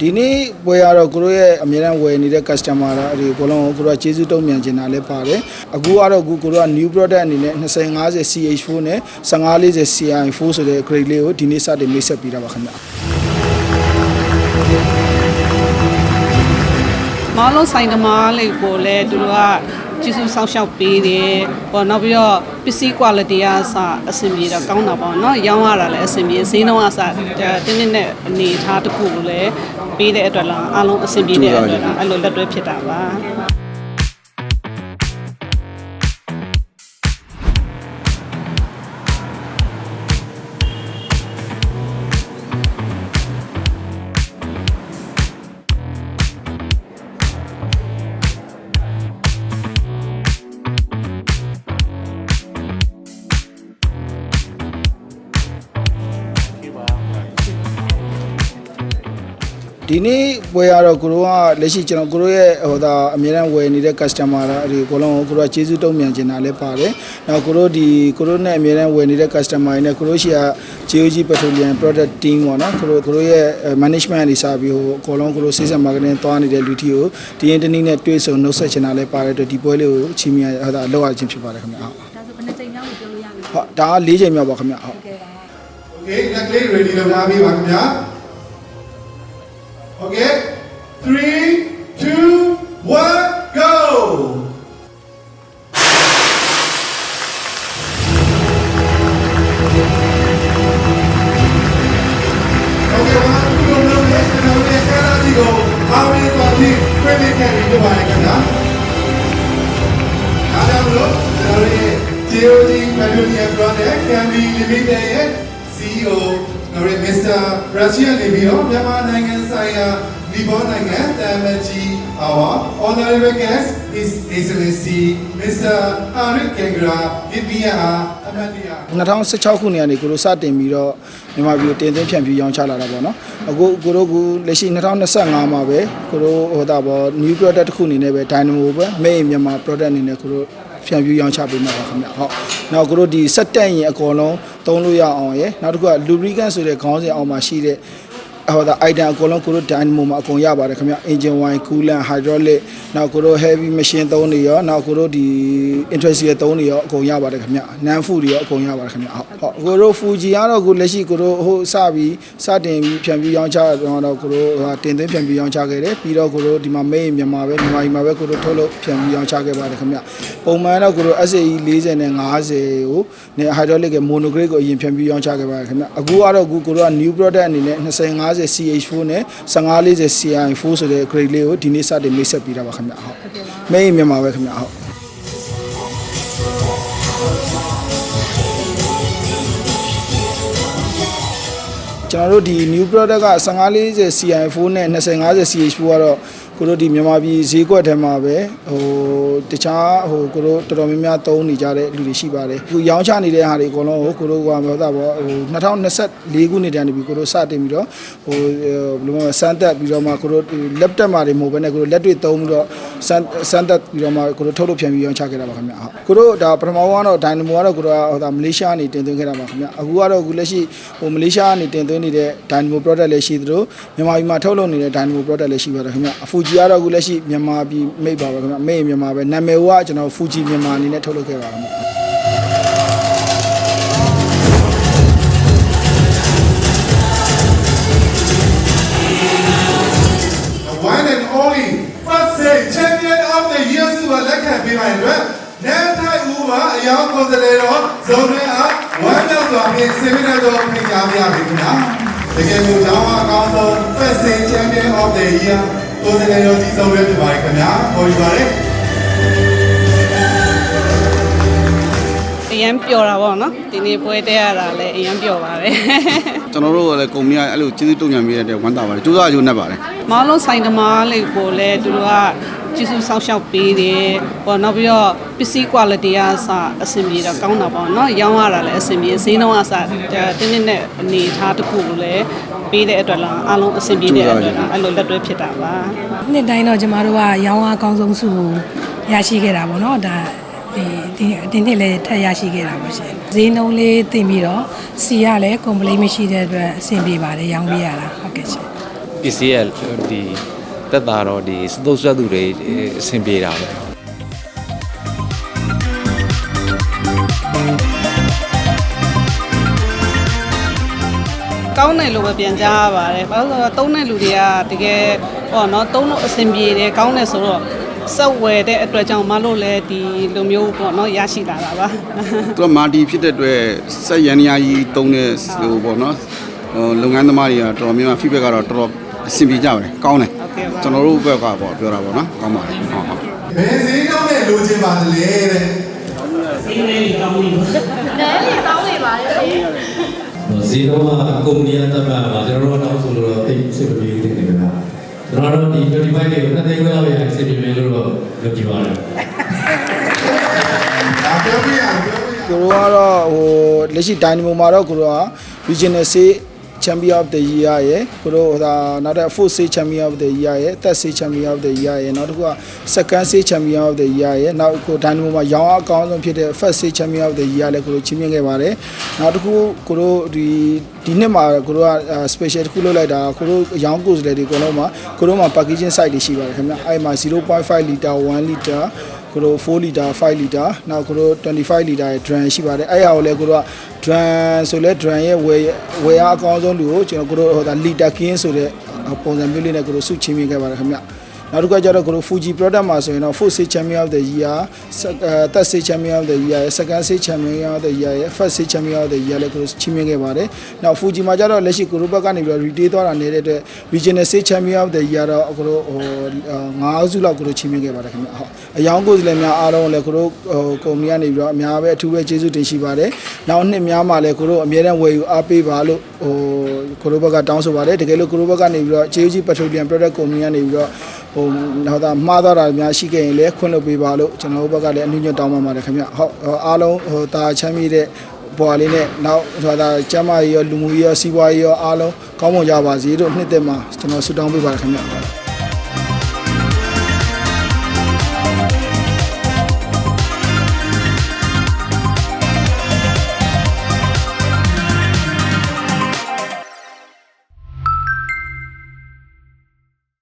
ဒီနေ့ပွဲရတော့ကိုတို့ရဲ့အမြဲတမ်းဝယ်နေတဲ့ customer တွေအကုန်လုံးကိုတို့ကကျေးဇူးတုံ့ပြန်ချင်တာလည်းပါတယ်အခုကတော့အခုကိုတို့က new product အနေနဲ့2050 CH4 နဲ့1540 CI4 ဆိုတဲ့ grade လေးကိုဒီနေ့စတင်မိတ်ဆက်ပေးတာပါခင်ဗျာမောင်လုံးဆိုင်သမားလေးကိုလည်းသူတို့က ကျေးဇူးဆောက်ရှောက်ပေးတယ်ပေါ့နောက်ပြီးတော့ပစ္စည်း quality ကအစအဆင်ပြေတော့ကောင်းတာပေါ့နော်ရောင်းရတာလည်းအဆင်ပြေဈေးနှုန်းအစတင်းတင်းနဲ့အနေထားတစ်ခုကိုလည်းပေးတဲ့အတွက်လားအားလုံးအဆင်ပြေတဲ့အတွက်လားအဲ့လိုလက်တွဲဖြစ်တာပါ ဒီနေ့ပွဲရတော့ကိုတို့ကလက်ရှိကျွန်တော်ကိုတို့ရဲ့ဟိုဒါအမြဲတမ်းဝယ်နေတဲ့ customer တွေအကုန်လုံးကိုတို့ကကျေးဇူးတုံ့ပြန်ချင်တာလည်းပါတယ်။နောက်ကိုတို့ဒီကိုတို့နဲ့အမြဲတမ်းဝယ်နေတဲ့ customer တွေနဲ့ကိုတို့ရှိရာ GOG Petroleum Product Team ပေါ့နော်ကိုတို့ကိုတို့ရဲ့ management တွေစပြီးဟိုအကုန်လုံးကိုတို့ sales and marketing သွားနေတဲ့လူတီကိုဒီရင်တနည်းနဲ့တွေ့ဆုံနှုတ်ဆက်ချင်တာလည်းပါတယ်အတွက်ဒီပွဲလေးကိုအချင်းမြတ်ဟိုဒါလောက်ရခြင်းဖြစ်ပါတယ်ခင်ဗျာဟုတ်ဒါဆိုဘယ်နှကြိမ်မြောက်ကိုပြောလို့ရမလဲဟုတ်ဒါက၄ချိန်မြောက်ပါခင်ဗျာဟုတ်ကဲပါ Okay, next day ready လုပ်ထားပြီပါခင်ဗျာ Okay, 3 2 1 go. Okay, one, two, no, yes, no, yes, no, no, go. How many is our team? Twenty can be divided, ခင်ဗျာအားလုံးလို့ကျွန်တော်ရဲ့ GOG Petroleum Project Candy Limited ရဲ့ CEO နော်ရမစ္စတာရုရှားနေပြီးတော့မြန်မာနိုင်ငံဆိုင်ရာဒီဘောနိုင်ငံတာမကြီး our honorable guest is excellency Mr. Arik Kengra India အမတ်တရား2016ခုနှစ်ကနေကိုတို့စတင်ပြီးတော့မြန်မာပြည်ကိုတင်သွင်းဖြန့်ဖြူးရောင်းချလာတာပေါ့နော်အခုကိုတို့ကလက်ရှိ2025မှာပဲကိုတို့ဟိုတာပေါ့ new product တစ်ခုအနေနဲ့ပဲ Dynamo ပဲ made in မြန်မာ product အနေနဲ့ကိုတို့ ဖြန့်ဖြူးရောင်းချပေးမှာပါခင်ဗျဟုတ်နောက်ကိုတို့ဒီစက်တက်ရင်အကုန်လုံးသုံးလို့ရအောင်ရယ်နောက်တစ်ခုက lubricant ဆိုတဲ့ခေါင်းစဉ်အောင်မှာရှိတဲ့ ဟိုဒါ item အကုန်လုံးကိုတို့ dynamo မှာအကုန်ရပါတယ်ခင်ဗျ engine wine coolant hydraulic နောက်ကိုတို့ heavy machine သုံးတွေရောနောက်ကိုတို့ဒီ industrial သုံးတွေရောအကုန်ရပါတယ်ခင်ဗျ nan food တွေရောအကုန်ရပါတယ်ခင်ဗျဟုတ်ဟုတ်ကိုတို့ fuji ကတော့ကိုလက်ရှိကိုတို့ဟိုစပြီးစတင်ပြီးဖြန့်ပြီးရောင်းချတော့ကိုတို့ဟာတင်သွင်းဖြန့်ပြီးရောင်းချခဲ့တယ်ပြီးတော့ကိုတို့ဒီမှာ main မြန်မာပဲမြန်မာပြည်မှာပဲကိုတို့ထုတ်လို့ဖြန့်ပြီးရောင်းချခဲ့ပါတယ်ခင်ဗျပုံမှန်တော့ကိုတို့ SAE 40နဲ့50ကိုနဲ့ hydraulic က monograde ကိုအရင်ဖြန့်ပြီးရောင်းချခဲ့ပါတယ်ခင်ဗျအခုကတော့ကိုကိုတို့က new product အနေနဲ့2050 CH4 နဲ့1540 CI4 ဆိုတဲ့ grade လေးကိုဒီနေ့စတင်မိတ်ဆက်ပေးတာပါခင်ဗျဟုတ် main မြန်မာပဲခင်ဗျဟုတ်ကျွန်တော်တို့ဒီ new product က1540 CI4 နဲ့2050 CH4 ကတော့ကိုတို့ဒီမြန်မာပြည်ဈေးကွက်ထဲမှာပဲဟိုတခြားဟိုကိုတို့တော်တော်များများသုံးနေကြတဲ့လူတွေရှိပါတယ်ခုရောင်းချနေတဲ့ဟာတွေအကုန်လုံးကိုကိုတို့ကပြောတာပေါ့ဟို2024ခုနှစ်တည်းကနေပြီးကိုတို့စတင်ပြီးတော့ဟိုဘယ်လိုမှစမ်းသက်ပြီးတော့မှကိုတို့ laptop မှာတွေမဟုတ်ဘဲနဲ့ကိုတို့လက်တွေ့သုံးပြီးတော့စမ်းစမ်းသက်ပြီးတော့မှကိုတို့ထုတ်လို့ပြန်ပြီးရောင်းချခဲ့တာပါခင်ဗျဟုတ်ကိုတို့ဒါပထမကတော့ Dynamo ကတော့ကိုတို့ဟိုဒါမလေးရှားကနေတင်သွင်းခဲ့တာပါခင်ဗျအခုကတော့အခုလက်ရှိဟိုမလေးရှားကနေတင်သွင်းနေတဲ့ Dynamo product လည်းရှိသလိုမြန်မာပြည်မှာထုတ်လုပ်နေတဲ့ Dynamo product လည်းရှိပါတယ်ခင်ဗျအဖူဂျီကတော့အခုလက်ရှိမြန်မာပြည်မိတ်ပါပါခင်ဗျမိတ်မြန်မာပဲနာမည်ကကျွန်တော်ဖူဂျီမြန်မာအနေနဲ့ထုတ်လုပ်ခဲ့ပါခင်ဗျ The one and only first say champion of the year ဆိုတာလက်ခံပေးပါအတွက်နန်းထိုင်ဦးမှာအယောင်ကိုယ်စားလှယ်တော်ဇုံရဲအားဝမ်းမြောက်စွာဖြင့်ဆေးမတော်တော်ဖိတ်ကြားပါရစေခင်ဗျာတကယ်လို့ကျောင်းအကောင်းဆုံး first say champion of the year ကိုယ်စားလှယ်တော်ကြီးဇုံရဲဖြစ်ပါတယ်ခင်ဗျာဟောဒီပါတယ်အရန်ပျော်တာပေါ့နော်ဒီနေ့ပွဲတဲရတာလည်းအရန်ပျော်ပါတယ်ကျွန်တော်တို့ကလည်းကုမ္ပဏီကအဲ့လိုကျေးဇူးတုံ့ပြန်ပေးရတဲ့ဝမ်းသာပါတယ်ကြိုးစားကြိုးနဲ့ပါတယ်မောင်လုံးဆိုင်သမားလေးကိုလည်းသူတို့က ကျေးဇူးဆောက်ရှောက်ပေးတယ်ပေါ့နောက်ပြီးတော့ပစ္စည်း quality ကအစအဆင်ပြေတော့ကောင်းတာပေါ့နော်ရောင်းရတာလည်းအဆင်ပြေဈေးနှုန်းအစတင်းတင်းနဲ့အနေထားတစ်ခုကိုလည်းပေးတဲ့အတွက်လားအားလုံးအဆင်ပြေတဲ့အတွက်လားအဲ့လိုလက်တွဲဖြစ်တာပါနှစ်တိုင်းတော့ကျမတို့ကရောင်းအားအကောင်းဆုံးစုကိုရရှိခဲ့တာပေါ့နော်ဒါဒီဒီနှစ်လည်းထပ်ရရှိခဲ့တာပေါ့ရှင်ဈေးနှုန်းလေးတင်ပြီးတော့စီရလည်း complaint မရှိတဲ့အတွက်အဆင်ပြေပါတယ်ရောင်းပေးရတာဟုတ်ကဲ့ရှင်ပစ္စည်းရဲ့ဒီ တက်တာတော့ဒီစတုပ်ဆွတ်သူတွေအဆင်ပြေတာပဲကောင်းတယ်လို့ပဲပြန်ကြားရပါတယ်ဘာလို့လဲဆိုတော့သုံးတဲ့လူတွေကတကယ်ဟောနော်သုံးလို့အဆင်ပြေတယ်ကောင်းတယ်ဆိုတော့စက်ဝယ်တဲ့အတွက်ကြောင့်မလို့လဲဒီလိုမျိုးပေါ့နော်ရရှိလာတာပါသူကမာတီဖြစ်တဲ့အတွက်စက်ရန်ရာကြီးတုံးတဲ့ဟိုပေါ့နော်ဟိုလုပ်ငန်းသမားတွေကတော်တော်များများ feedback ကတော့တော်တော်အဆင်ပြေကြပါတယ်ကောင်းတယ်ဟုတ် ကဲ့ပါကျွန်တော်တို့ဘက်ကပေါ့ပြောတာပေါ့နော်ကောင်းပါတယ်ဟုတ်ဟုတ်ဘယ်ဈေးနှုန်းနဲ့လိုချင်ပါသလဲတဲ့ဈေးတော့ကုမ္ပဏီအတတ်မှာပါကျွန်တော်တို့တော့ဆိုလို့တော့သိစစ်မပြေဘူးတင်နေကြတာကျွန်တော်တို့ဒီ25တွေကိုနှစ်သိန်းခွဲလောက်ရစစ်ပြေမယ်လို့တော့ယုံကြည်ပါတယ်ဒါပြောပြရပြောပြရကိုတို့ကတော့ဟိုလက်ရှိ Dynamo မှာတော့ကိုတို့က Regional C Champion of the Year ရယ်ကိုတို့ဟိုဒါနောက်တဲ့ Fourth C Champion of the Year ရယ် Third C Champion of the Year ရယ်နောက်တစ်ခုက Second C Champion of the Year ရယ်နောက်ကို Dynamo မှာရောင်းအားအကောင်းဆုံးဖြစ်တဲ့ First C Champion of the Year လည်းကိုတို့ချီးမြှင့်ခဲ့ပါတယ်နောက်တစ်ခုကိုတို့ဒီဒီနှစ်မှာကိုတို့က special တစ်ခုလုပ်လိုက်တာကိုတို့ရောင်းကိုယ်စားလှယ်တွေအကုန်လုံးမှာကိုတို့မှာ packaging site တွေရှိပါတယ်ခင်ဗျအဲ့မှာ0.5 liter 1 liter ကိုတို့4လီတာ5လီတာနောက်ကိုတို့25လီတာရဲ့ drum ရှိပါတယ်အဲ့ဟာကိုလည်းကိုတို့က drum ဆိုလဲ drum ရဲ့ဝယ်ဝယ်အားအကောင်းဆုံးလူကိုကျွန်တော်ကိုတို့ဟိုဒါလီတာကင်းဆိုတဲ့ပုံစံမျိုးလေးနဲ့ကိုတို့စုချင်းမြင်ခဲ့ပါတယ်ခင်ဗျ နောက်တစ်ခါကျတော့ကိုတို့ Fuji product မှာဆိုရင်တော့ Fourth State Champion of the Year, Sec- အဲ Third State Champion of the Year, Second State Champion of the Year, First State Champion of the Year လည်းကိုတို့ချီးမြှင့်ခဲ့ပါတယ်။နောက် Fuji မှာကျတော့လက်ရှိကိုတို့ဘက်ကနေပြီးတော့ retail သွားတာနေတဲ့အတွက် Regional State Champion of the Year တော့ကိုတို့ဟို၅စုလောက်ကိုတို့ချီးမြှင့်ခဲ့ပါတယ်ခင်ဗျ။ဟုတ်အယောင်ကိုယ်စားလှယ်များအားလုံးလည်းကိုတို့ဟိုကုမ္ပဏီကနေပြီးတော့အများပဲအထူးပဲကျေးဇူးတင်ရှိပါတယ်။နောက်နှစ်များမှာလည်းကိုတို့အမြဲတမ်းဝယ်ယူအားပေးပါလို့ဟိုကိုတို့ဘက်ကတောင်းဆိုပါတယ်။တကယ်လို့ကိုတို့ဘက်ကနေပြီးတော့ JUG Petroleum Product Company ကနေပြီးတော့ ဟိုနောက်သားမှားသွားတာများရှိခဲ့ရင်လည်းခွင့်လွှတ်ပေးပါလို့ကျွန်တော်တို့ဘက်ကလည်းအနည်းငယ်တောင်းပန်ပါတယ်ခင်ဗျ။ဟုတ်ဟိုအားလုံးဟိုတာချမ်းမြေတဲ့ပေါ်လေးနဲ့နောက်ဆိုတာကျမ်းမာရေးရောလူမှုရေးရောစီးပွားရေးရောအားလုံးကောင်းမွန်ကြပါစေလို့နှစ်သက်မှာကျွန်တော်ဆုတောင်းပေးပါတယ်ခင်ဗျ။